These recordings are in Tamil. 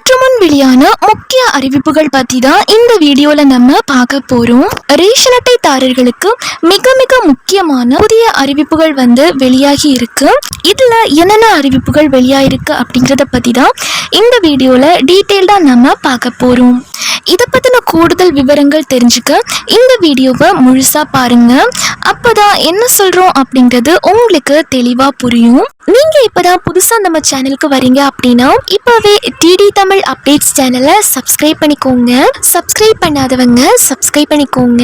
சற்று முன் வெளியான முக்கிய அறிவிப்புகள் பத்தி தான் இந்த வீடியோல நம்ம பார்க்க போறோம். ரேஷன் அட்டைதாரர்களுக்கு மிக மிக முக்கியமான புதிய அறிவிப்புகள் வந்து வெளியாகி இருக்கு. இதுல என்னென்ன அறிவிப்புகள் வெளியாயிருக்கு அப்படிங்கறத பத்தி தான் இந்த வீடியோல டீட்டெயில்டா நம்ம பார்க்க போறோம். இதை பற்றின கூடுதல் விவரங்கள் தெரிஞ்சுக்க இந்த வீடியோவை முழுசாக பாருங்கள் அப்போ தான் என்ன சொல்கிறோம் அப்படிங்கிறது உங்களுக்கு தெளிவாக புரியும். நீங்கள் இப்போ தான் புதுசாக நம்ம சேனலுக்கு வரீங்க அப்படின்னா இப்போவே டிடி தமிழ் அப்டேட்ஸ் சேனலை சப்ஸ்கிரைப் பண்ணிக்கோங்க. சப்ஸ்கிரைப் பண்ணாதவங்க சப்ஸ்கிரைப் பண்ணிக்கோங்க.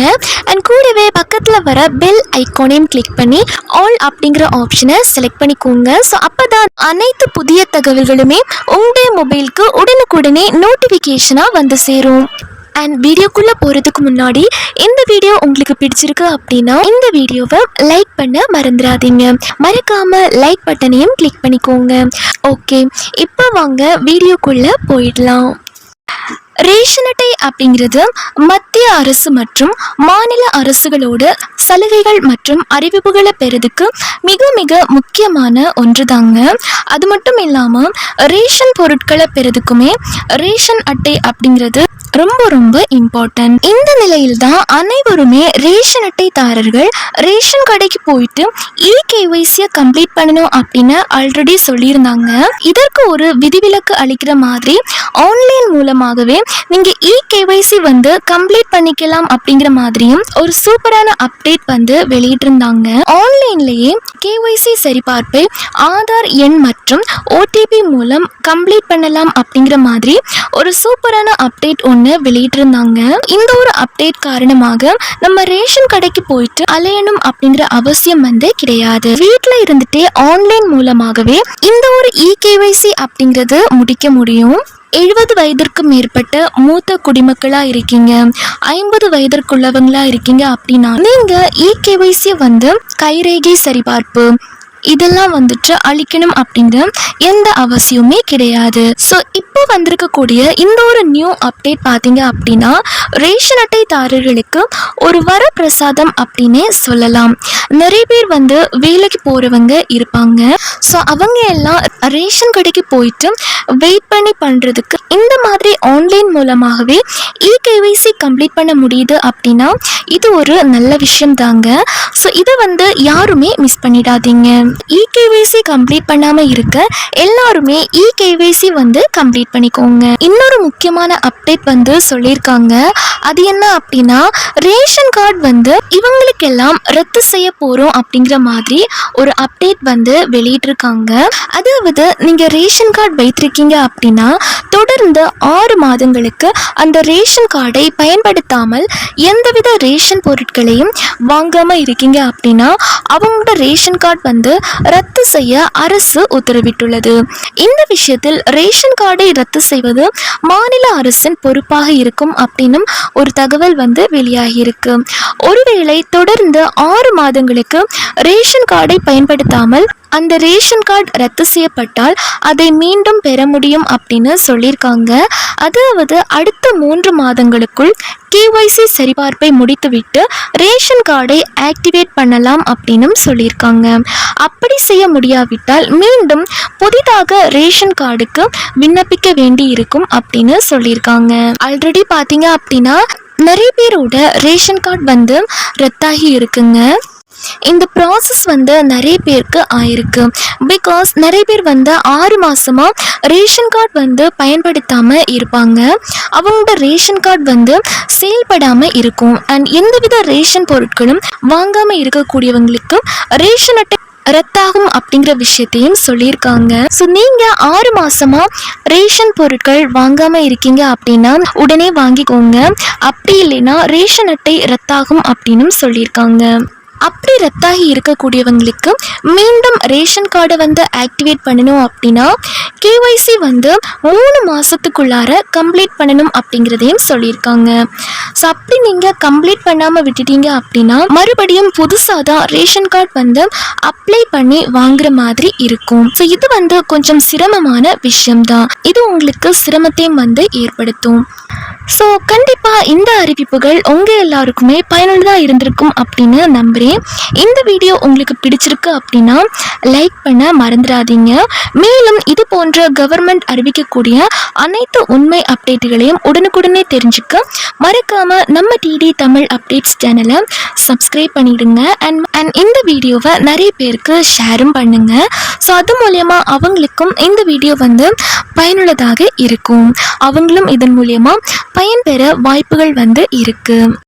அண்ட் கூடவே பக்கத்தில் வர பெல் ஐகானையும் கிளிக் பண்ணி ஆல் அப்படிங்கிற ஆப்ஷனை செலக்ட் பண்ணிக்கோங்க. ஸோ அப்பதான் அனைத்து புதிய தகவல்களுமே உங்களுடைய மொபைலுக்கு உடனுக்குடனே நோட்டிஃபிகேஷனாக வந்து சேரும். அண்ட் வீடியோக்குள்ளே போகிறதுக்கு முன்னாடி இந்த வீடியோ உங்களுக்கு பிடிச்சிருக்கு அப்படின்னா இந்த வீடியோவை லைக் பண்ண மறந்துடாதீங்க. மறக்காமல் லைக் பட்டனையும் கிளிக் பண்ணிக்கோங்க. ஓகே இப்போ வாங்க வீடியோக்குள்ளே போயிடலாம். ரேஷன் அட்டை அப்படிங்கிறது மத்திய அரசு மற்றும் மாநில அரசுகளோட சலுகைகள் மற்றும் அறிவிப்புகளை பெறதுக்கு மிக மிக முக்கியமான ஒன்று தாங்க அது மட்டும் இல்லாமல் ரேஷன் பொருட்களை பெறதுக்குமே ரேஷன் அட்டை அப்படிங்கிறது ரொம்ப ரொம்ப இம்பார்ட்டன்ட் இந்த நிலையில் தான் அனைவருமே ரேஷன் அட்டைதாரர்கள் ரேஷன் கடைக்கு போயிட்டு இ கேஒய்சியை கம்ப்ளீட் பண்ணணும் அப்படின்னு ஆல்ரெடி சொல்லியிருந்தாங்க. இதற்கு ஒரு விதிவிலக்கு அளிக்கிற மாதிரி ஆன்லைன் மூலமாகவே நீங்க இ கேஒய்சி வந்து கம்ப்ளீட் பண்ணிக்கலாம் அப்படிங்கிற மாதிரியும் ஒரு சூப்பரான அப்டேட் வந்து வெளியிட்டிருந்தாங்க. ஆன்லைன்லயே கேஒய்சி சரிபார்ப்பை ஆதார் எண் மற்றும் ஓடிபி மூலம் கம்ப்ளீட் பண்ணலாம் அப்படிங்கிற மாதிரி ஒரு சூப்பரான அப்டேட் ஒன்று வெளியிட்டிருந்தாங்க. இந்த ஒரு அப்டேட் காரணமாக நம்ம ரேஷன் கடைக்கு போயிட்டு அலையணும் அப்படிங்கிற அவசியம் வந்து கிடையாது. வீட்டில் இருந்துட்டே ஆன்லைன் மூலமாகவே இந்த ஒரு இ அப்படிங்கிறது முடிக்க முடியும். எழுபது வயதிற்கு மேற்பட்ட மூத்த குடிமக்களா இருக்கீங்க. ஐம்பது வயதிற்குள்ளவங்களா இருக்கீங்க அப்படின்னா நீங்க இ வந்து கைரேகை சரிபார்ப்பு ഉപ്പ് இதெல்லாம் வந்துட்டு அழிக்கணும் அப்படிங்கிற எந்த அவசியமே கிடையாது. ஸோ இப்போ வந்திருக்கக்கூடிய இந்த ஒரு நியூ அப்டேட் பார்த்தீங்க அப்படின்னா ரேஷன் அட்டைதாரர்களுக்கு ஒரு வரப்பிரசாதம் அப்படின்னே சொல்லலாம். நிறைய பேர் வந்து வேலைக்கு போகிறவங்க இருப்பாங்க. ஸோ அவங்க எல்லாம் ரேஷன் கடைக்கு போயிட்டு வெயிட் பண்ணி பண்ணுறதுக்கு இந்த மாதிரி ஆன்லைன் மூலமாகவே இ கேவைசி கம்ப்ளீட் பண்ண முடியுது அப்படின்னா இது ஒரு நல்ல விஷயம் தாங்க ஸோ இதை வந்து யாருமே மிஸ் பண்ணிடாதீங்க. இகேவைசி கம்ப்ளீட் பண்ணாம இருக்க எல்லாருமே இகேவைசி வந்து கம்ப்ளீட் பண்ணிக்கோங்க. இன்னொரு முக்கியமான அப்டேட் வந்து சொல்லியிருக்காங்க. அது என்ன அப்படின்னா ரேஷன் கார்டு வந்து இவங்களுக்கெல்லாம் ரத்து செய்ய போறோம் அப்படிங்கிற மாதிரி ஒரு அப்டேட் வந்து வெளியிட்டிருக்காங்க. அதாவது நீங்க ரேஷன் கார்டு வைத்திருக்கீங்க அப்படின்னா தொடர்ந்து ஆறு மாதங்களுக்கு அந்த ரேஷன் கார்டை பயன்படுத்தாமல் எந்தவித ரேஷன் பொருட்களையும் வாங்காம இருக்கீங்க அப்படின்னா அவங்களோட ரேஷன் கார்டு வந்து ரத்து செய்ய அரசு உத்தரவிட்டுள்ளது. இந்த விஷயத்தில் ரேஷன் கார்டை ரத்து செய்வது மாநில அரசின் பொறுப்பாக இருக்கும் அப்படின்னும் ஒரு தகவல் வந்து வெளியாகியிருக்கு. ஒருவேளை தொடர்ந்து ஆறு மாதங்களுக்கு ரேஷன் கார்டை பயன்படுத்தாமல் அந்த ரேஷன் கார்டு ரத்து செய்யப்பட்டால் அதை மீண்டும் பெற முடியும் அப்படின்னு சொல்லியிருக்காங்க. அதாவது அடுத்த மூன்று மாதங்களுக்குள் கேஒய்சி சரிபார்ப்பை முடித்துவிட்டு ரேஷன் கார்டை ஆக்டிவேட் பண்ணலாம் அப்படின்னும் சொல்லியிருக்காங்க. அப்படி செய்ய முடியாவிட்டால் மீண்டும் புதிதாக ரேஷன் கார்டுக்கு விண்ணப்பிக்க வேண்டி இருக்கும் அப்படின்னு சொல்லியிருக்காங்க. ஆல்ரெடி பார்த்தீங்க அப்படின்னா நிறைய பேரோட ரேஷன் கார்டு வந்து ரத்தாகி இருக்குங்க. இந்த ப்ராசஸ் வந்து நிறைய பேருக்கு ஆயிருக்கு. பிகாஸ் நிறைய பேர் வந்து ஆறு மாதமாக ரேஷன் கார்டு வந்து பயன்படுத்தாமல் இருப்பாங்க. அவங்களோட ரேஷன் கார்டு வந்து செயல்படாமல் இருக்கும். அண்ட் எந்தவித ரேஷன் பொருட்களும் வாங்காமல் இருக்கக்கூடியவங்களுக்கு ரேஷன் அட்டை ரத்தாகும் அப்படிங்கிற விஷயத்தையும் சொல்லியிருக்காங்க. ஸோ நீங்க ஆறு மாசமா ரேஷன் பொருட்கள் வாங்காம இருக்கீங்க அப்படின்னா உடனே வாங்கிக்கோங்க. அப்படி இல்லைன்னா ரேஷன் அட்டை ரத்தாகும் அப்படின்னும் சொல்லியிருக்காங்க. அப்படி ரத்தாகி இருக்கக்கூடியவங்களுக்கு மீண்டும் ரேஷன் கார்டை வந்து ஆக்டிவேட் பண்ணணும் அப்படின்னா கேஒய்சி வந்து மூணு மாதத்துக்குள்ளார கம்ப்ளீட் பண்ணணும் அப்படிங்கிறதையும் சொல்லியிருக்காங்க. ஸோ அப்படி நீங்கள் கம்ப்ளீட் பண்ணாமல் விட்டுட்டீங்க அப்படின்னா மறுபடியும் புதுசாக தான் ரேஷன் கார்டு வந்து அப்ளை பண்ணி வாங்குற மாதிரி இருக்கும். ஸோ இது வந்து கொஞ்சம் சிரமமான விஷயம்தான் இது உங்களுக்கு சிரமத்தையும் வந்து ஏற்படுத்தும். ஸோ கண்டிப்பாக இந்த அறிவிப்புகள் உங்கள் எல்லாருக்குமே பயனுள்ளதாக இருந்திருக்கும் அப்படின்னு நம்புகிறேன் இந்த வீடியோ உங்களுக்கு பிடிச்சிருக்கு அப்படின்னா லைக் பண்ண மறந்துடாதீங்க. மேலும் இது போன்ற கவர்மெண்ட் அறிவிக்கக்கூடிய அனைத்து உண்மை அப்டேட்டுகளையும் உடனுக்குடனே தெரிஞ்சுக்க மறக்காமல் நம்ம டிடி தமிழ் அப்டேட்ஸ் சேனலை சப்ஸ்கிரைப் பண்ணிவிடுங்க அண்ட் அண்ட் இந்த வீடியோவை நிறைய பேருக்கு ஷேரும் பண்ணுங்கள் ஸோ அது மூலயமா அவங்களுக்கும் இந்த வீடியோ வந்து பயனுள்ளதாக இருக்கும். அவங்களும் இதன் மூலயமா பயன்பெற வாய்ப்புகள் வந்து இருக்குது